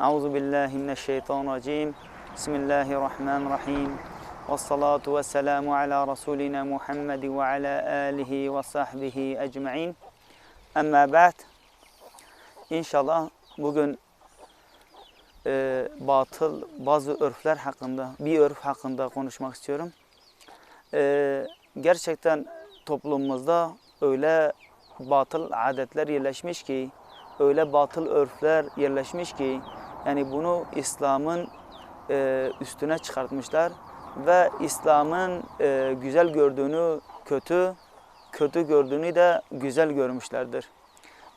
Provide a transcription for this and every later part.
Euzu billahi mineşşeytanirracim. Bismillahirrahmanirrahim. Ve salatu ve selamu ala Resulina Muhammed ve ala alihi ve sahbihi ecma'in. Amma ba'd. İnşallah bugün e, batıl bazı örfler hakkında, bir örf hakkında konuşmak istiyorum. E, gerçekten toplumumuzda öyle batıl adetler yerleşmiş ki, öyle batıl örfler yerleşmiş ki, yani bunu İslam'ın e, üstüne çıkartmışlar ve İslam'ın e, güzel gördüğünü kötü, kötü gördüğünü de güzel görmüşlerdir.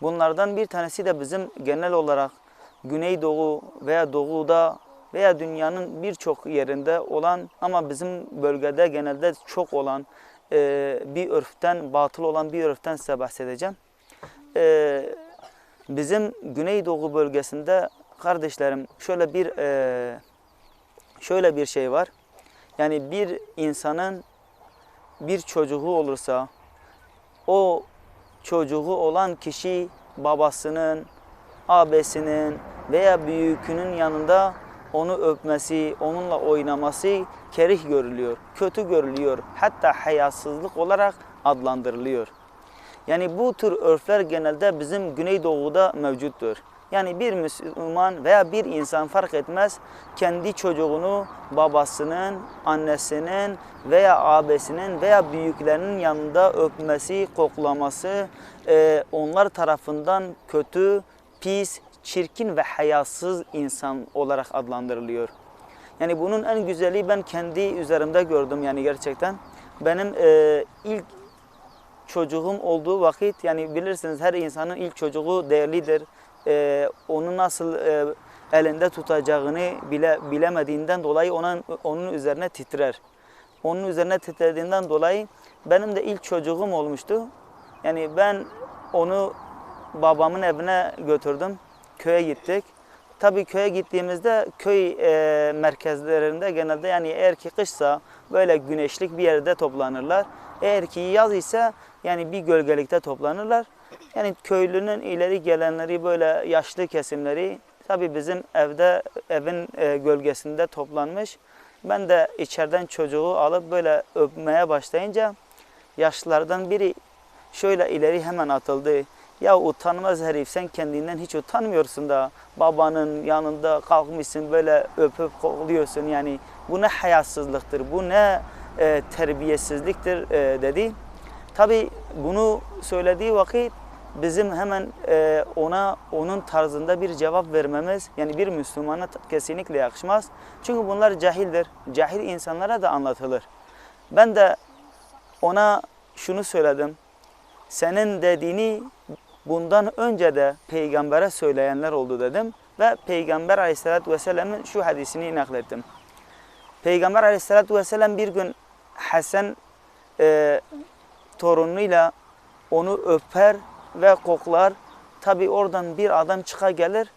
Bunlardan bir tanesi de bizim genel olarak Güneydoğu veya Doğu'da veya dünyanın birçok yerinde olan ama bizim bölgede genelde çok olan e, bir örften, batıl olan bir örften size bahsedeceğim. E, bizim Güneydoğu bölgesinde kardeşlerim şöyle bir e, şöyle bir şey var. Yani bir insanın bir çocuğu olursa o çocuğu olan kişi babasının, abesinin veya büyükünün yanında onu öpmesi, onunla oynaması kerih görülüyor, kötü görülüyor. Hatta hayasızlık olarak adlandırılıyor. Yani bu tür örfler genelde bizim Güneydoğu'da mevcuttur. Yani bir Müslüman veya bir insan fark etmez kendi çocuğunu babasının, annesinin veya abesinin veya büyüklerinin yanında öpmesi, koklaması e, onlar tarafından kötü, pis, çirkin ve hayasız insan olarak adlandırılıyor. Yani bunun en güzeli ben kendi üzerimde gördüm yani gerçekten. Benim e, ilk çocuğum olduğu vakit yani bilirsiniz her insanın ilk çocuğu değerlidir. E, onu nasıl e, elinde tutacağını bile bilemediğinden dolayı onun, onun üzerine titrer. Onun üzerine titrediğinden dolayı benim de ilk çocuğum olmuştu. Yani ben onu babamın evine götürdüm. Köye gittik. Tabii köye gittiğimizde köy e, merkezlerinde genelde yani eğer ki kışsa böyle güneşlik bir yerde toplanırlar. Eğer ki yaz ise yani bir gölgelikte toplanırlar. Yani köylünün ileri gelenleri böyle yaşlı kesimleri tabii bizim evde evin e, gölgesinde toplanmış. Ben de içeriden çocuğu alıp böyle öpmeye başlayınca yaşlılardan biri şöyle ileri hemen atıldı. Ya utanmaz herif sen kendinden hiç utanmıyorsun da babanın yanında kalkmışsın böyle öpüp kokluyorsun yani bu ne hayasızlıktır bu ne e, terbiyesizliktir e, dedi. Tabi bunu söylediği vakit bizim hemen e, ona onun tarzında bir cevap vermemiz yani bir Müslümana kesinlikle yakışmaz. Çünkü bunlar cahildir. Cahil insanlara da anlatılır. Ben de ona şunu söyledim. Senin dediğini bundan önce de peygambere söyleyenler oldu dedim ve peygamber aleyhissalatü vesselamın şu hadisini naklettim. Peygamber aleyhissalatü vesselam bir gün Hasan e, torunuyla onu öper ve koklar. Tabi oradan bir adam çıka gelir.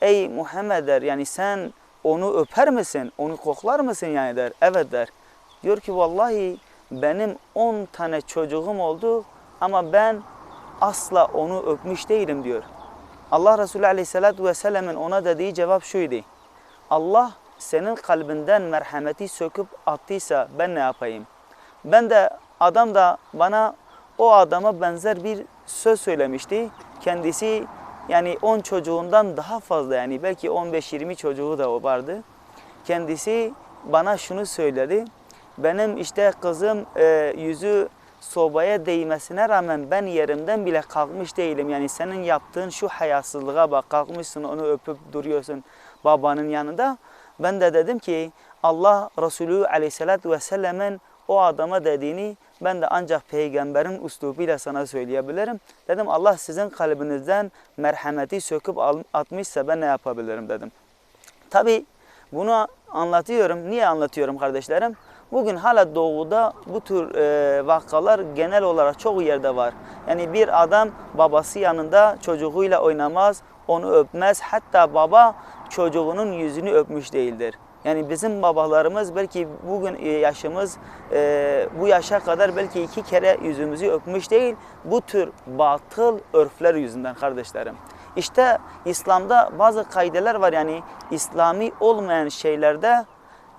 Ey Muhammed der yani sen onu öper misin? Onu koklar mısın yani der. Evet der. Diyor ki vallahi benim 10 tane çocuğum oldu ama ben asla onu öpmüş değilim diyor. Allah Resulü Aleyhisselatü Vesselam'ın ona dediği cevap şuydu. Allah senin kalbinden merhameti söküp attıysa ben ne yapayım? Ben de adam da bana o adama benzer bir söz söylemişti. Kendisi yani 10 çocuğundan daha fazla yani belki 15-20 çocuğu da vardı. Kendisi bana şunu söyledi. Benim işte kızım e, yüzü sobaya değmesine rağmen ben yerimden bile kalkmış değilim. Yani senin yaptığın şu hayasızlığa bak kalkmışsın onu öpüp duruyorsun babanın yanında. Ben de dedim ki Allah Resulü aleyhissalatü vesselam'ın o adama dediğini ben de ancak peygamberin üslubuyla sana söyleyebilirim. Dedim Allah sizin kalbinizden merhameti söküp atmışsa ben ne yapabilirim dedim. Tabi bunu anlatıyorum. Niye anlatıyorum kardeşlerim? Bugün hala doğuda bu tür e, vakalar genel olarak çok yerde var. Yani bir adam babası yanında çocuğuyla oynamaz, onu öpmez. Hatta baba çocuğunun yüzünü öpmüş değildir. Yani bizim babalarımız belki bugün e, yaşımız e, bu yaşa kadar belki iki kere yüzümüzü öpmüş değil. Bu tür batıl örfler yüzünden kardeşlerim. İşte İslam'da bazı kaideler var yani İslami olmayan şeylerde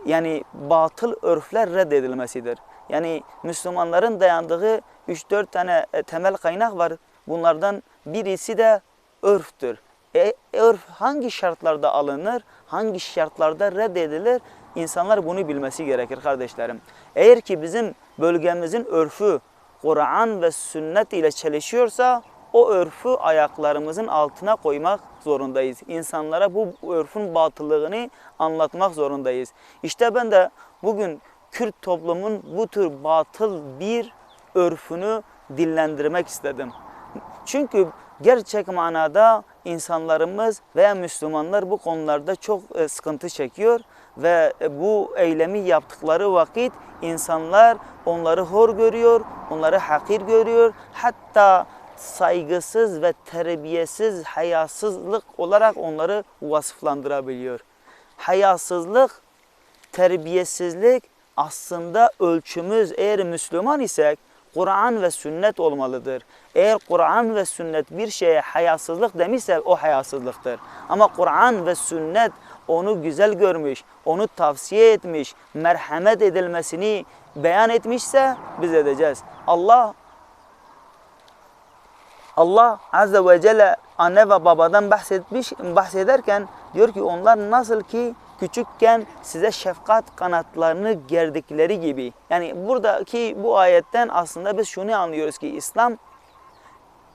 yani batıl örfler reddedilmesidir. Yani Müslümanların dayandığı 3-4 tane e, temel kaynak var. Bunlardan birisi de örftür. E, örf hangi şartlarda alınır, hangi şartlarda reddedilir? İnsanlar bunu bilmesi gerekir kardeşlerim. Eğer ki bizim bölgemizin örfü Kur'an ve sünnet ile çelişiyorsa o örfü ayaklarımızın altına koymak zorundayız. İnsanlara bu örfün batıllığını anlatmak zorundayız. İşte ben de bugün Kürt toplumun bu tür batıl bir örfünü dillendirmek istedim. Çünkü gerçek manada insanlarımız veya Müslümanlar bu konularda çok e, sıkıntı çekiyor ve e, bu eylemi yaptıkları vakit insanlar onları hor görüyor, onları hakir görüyor. Hatta saygısız ve terbiyesiz, hayasızlık olarak onları vasıflandırabiliyor. Hayasızlık, terbiyesizlik aslında ölçümüz eğer Müslüman isek Kur'an ve sünnet olmalıdır. Eğer Kur'an ve sünnet bir şeye hayasızlık demişse o hayasızlıktır. Ama Kur'an ve sünnet onu güzel görmüş, onu tavsiye etmiş, merhamet edilmesini beyan etmişse biz edeceğiz. Allah Allah Azze ve Celle anne ve babadan bahsetmiş, bahsederken diyor ki onlar nasıl ki küçükken size şefkat kanatlarını gerdikleri gibi. Yani buradaki bu ayetten aslında biz şunu anlıyoruz ki İslam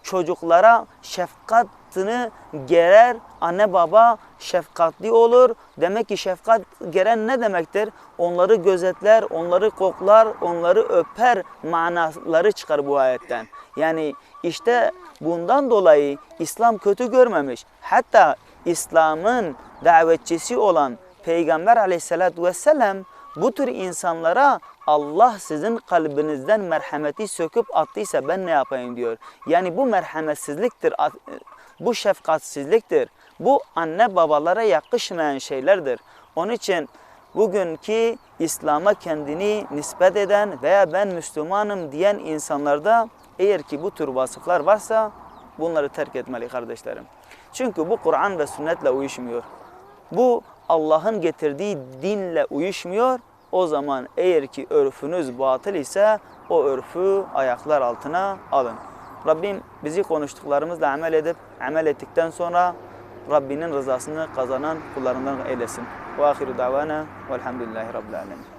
çocuklara şefkatini gerer. Anne baba şefkatli olur. Demek ki şefkat geren ne demektir? Onları gözetler, onları koklar, onları öper manaları çıkar bu ayetten. Yani işte bundan dolayı İslam kötü görmemiş. Hatta İslam'ın davetçisi olan Peygamber aleyhissalatü vesselam bu tür insanlara Allah sizin kalbinizden merhameti söküp attıysa ben ne yapayım diyor. Yani bu merhametsizliktir, bu şefkatsizliktir. Bu anne babalara yakışmayan şeylerdir. Onun için bugünkü İslam'a kendini nispet eden veya ben Müslümanım diyen insanlarda eğer ki bu tür vasıflar varsa bunları terk etmeli kardeşlerim. Çünkü bu Kur'an ve sünnetle uyuşmuyor. Bu Allah'ın getirdiği dinle uyuşmuyor. O zaman eğer ki örfünüz batıl ise o örfü ayaklar altına alın. Rabbim bizi konuştuklarımızla amel edip amel ettikten sonra Rabbinin rızasını kazanan kullarından eylesin. Ve ahiru davana velhamdülillahi rabbil alemin.